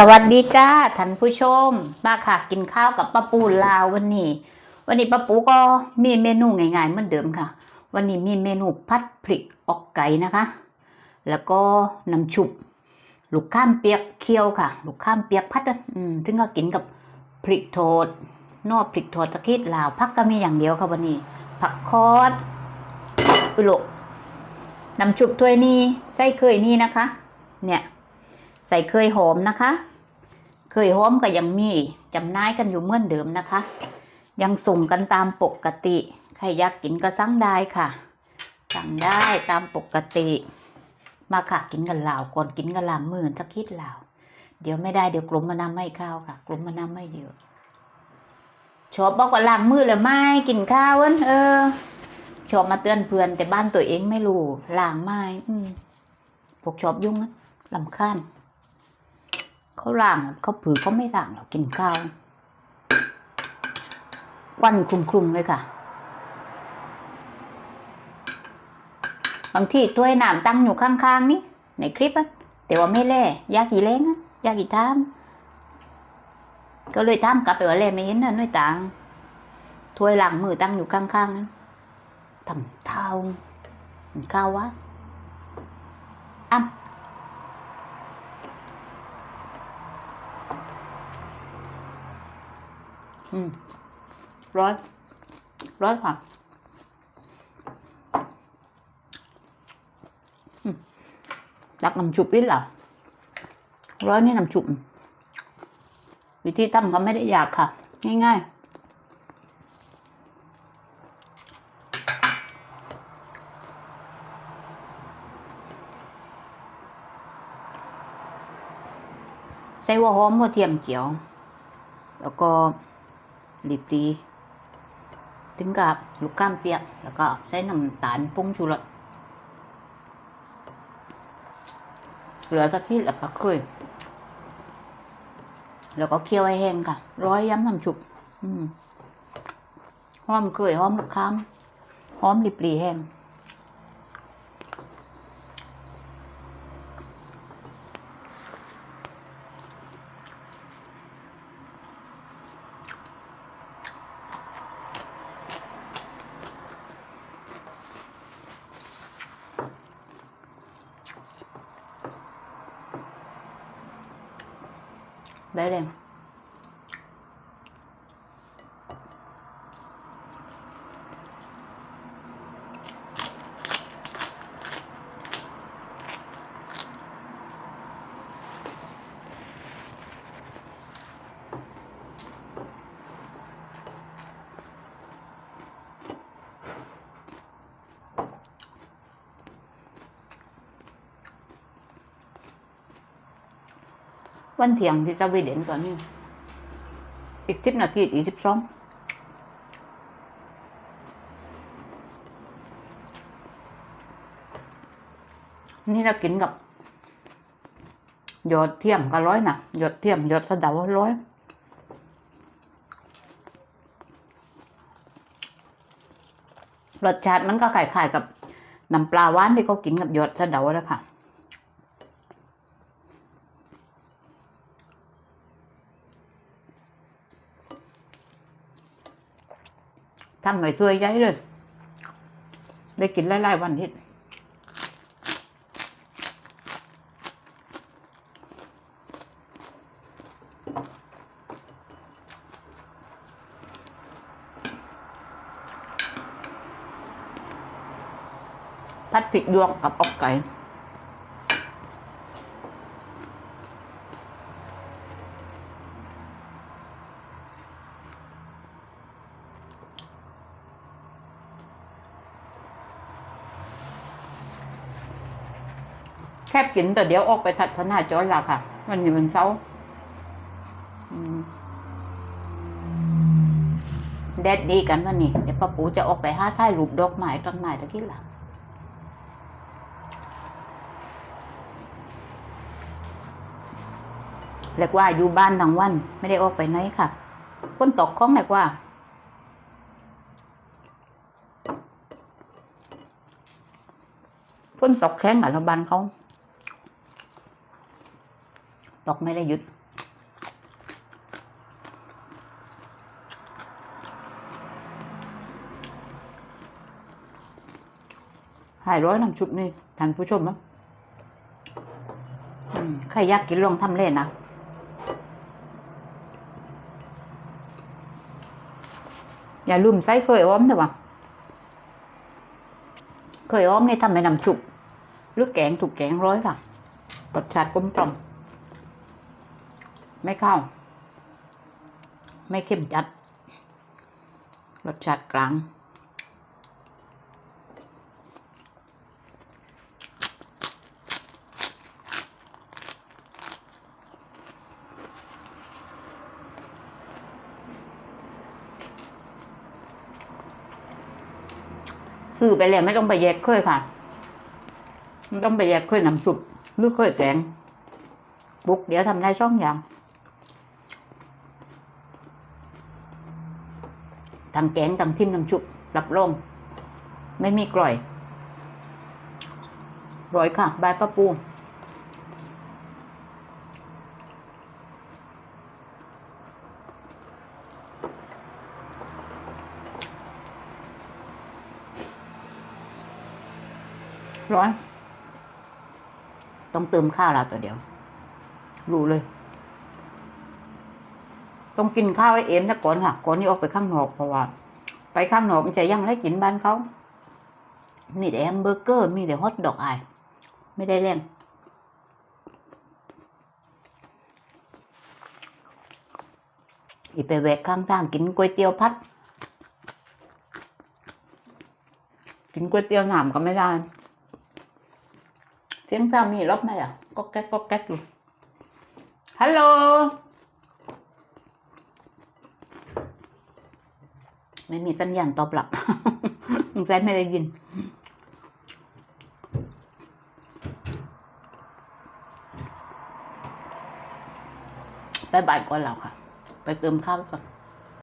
สวัสดีจ้าท่านผู้ชม มาค่ะกินข้าวกับป้าปูลาววันนี้ วันนี้ป้าปูก็มีเมนูง่ายๆเหมือนเดิมค่ะ วันนี้มีเมนูพัดพริกอกไก่นะคะ แล้วก็น้ำชุบลูกข้ามเปียกเคี่ยวค่ะ ลูกข้ามเปียกพัดอืมถึงก็กินกับพริกโทดนอกพริกโทดตะคิดลาวพักก็มีอย่างเดียวค่ะวันนี้ ผักคอดอุโลน้ำชุบถ้วยนี้ใส่เคยนี่นะคะ เนี่ย ใส่เคยหอมนะคะ เคยหอมก็ยังมีจำนายกันอยู่เหมือนเดิมนะคะ ยังส่งกันตามปกติ ใครอยากกินก็สั่งได้ค่ะ สั่งได้ตามปกติ มาค่ะกินกันลาวก่อนกินกันลางมือสักคิดลาวเดี๋ยวไม่ได้เดี๋ยวกลุ่มมานำไม่ข้าวค่ะ กลุ่มมานำไม่เดียวชอบบอกว่าล้างมือเลยไม่กินข้าวเว้นเออชอบมาเตือนเพื่อนแต่บ้านตัวเองไม่รู้ล้างไม่อืมพวกชอบยุ่งนะลำคาญ เขาล่างเขาผือเขาไม่ล่างหรอกกินข้าวควันคลุมๆเลยค่ะ บางที่ถ้วยน้ำตั้งอยู่ข้างๆนี่ในคลิปอะแต่ว่าไม่แล่ยากี่เล้งอะยากี่ทามก็เลยทามกลับไปว่าแล่ไม่เห็นนะน้อยต่างถ้วยหลังมือตั้งอยู่ข้างๆนั้นทำเท้าข้าววะอ้ำ อืมร้อนร้อนค่ะอืมตักน้ำชุบนิดเหรอร้อนนี่น้ำชุบวิธีทำก็ไม่ได้ยากค่ะ ง่ายๆ ใส่หัวหอมหัวเทียมเจียว แล้วก็ รีบดีถึงกับลูกก้ามเปียก แล้วก็ใส่น้ำตาลปุ้งชูรสเหลือสักทีแล้วก็เคยแล้วก็เคี่ยวให้แห้งค่ะ ร้อยย้ำน้ำชุบอืมหอมเคยหอมลูกค้ามหอมริบรีแห้ง ได้ วันเที่ยงที่สวีเดนตอนนี้ อีกสิบนาทีอีกสิบสองนี่เรากินกับยอดเทียมก็ร้อยนะยอดเทียมยอดสะเดาร้อยรสชาติมันก็คล้ายๆกับน้ำปลาหวานที่เขากินกับยอดสะเดาแล้วค่ะ ทำไว้ถ้วยใหญ่เลย ได้กินหลายๆวันทิศพัดพริกหยวกกับอกไก่ แคบกินแต่เดี๋ยวออกไปทัศนาจรละค่ะ วันนี้มันเสาร์อืมแดดดีกันวันนี้เดี๋ยวป้าปูจะออกไปห้าถ่ายรูปดอกไม้ต้นไม้ตะกี้ละเรียกว่าอยู่บ้านทั้งวัน ไม่ได้ออกไปไหนค่ะฝนตกของเรียกว่า ฝนตกแข้งกับบ้านเขา ตกไม่ได้หยุด หายร้อยน้ำชุบนี่ท่านผู้ชมนะใครอยากกินลองทำเล่นนะอย่าลืมใส่เคยอ้อมเถอะวะเคยอ้อมนี่ทำในน้ำชุบ หรือแกงถูกแกงร้อยค่ะรสชาติกลมกล่อม ไม่เข้า ไม่เข้มจัด รสชาติกลาง ซื้อไปแล้วไม่ต้องไปแยกเคยค่ะไม่ต้องไปแยกเคยน้ำซุปหรือเคยแกงบุกเดี๋ยวทำได้สองอย่าง ทั้งแกงทั้งทิมน้ำซุปรับรองไม่มีกร่อยร้อยค่ะ บายป้าปูร้อย ต้องเติมข้าวแล้วตัวเดียว รู้เลย ต้องกินข้าวไอ้เอ็มซะก่อนค่ะก่อนนี้ออกไปข้างนอกเพราะว่า ไปข้างนอกมันจะยังได้กินบ้านเขามีแต่แฮมเบอร์เกอร์ มีแต่ฮอทดอกไอไม่ได้เล่นอีไปแวะข้างทางกินก๋วยเตี๋ยวพัด กินก๋วยเตี๋ยวหนามก็ไม่ได้เสียงสามีรับไหมอะก็แก๊กก็แก๊กอยู่ฮัลโหล ไม่มีสัญญาณตอบรับสงสัยไม่ได้ยิน ไปบ่ายก่อนแล้วค่ะ ไปเติมข้าวก่อน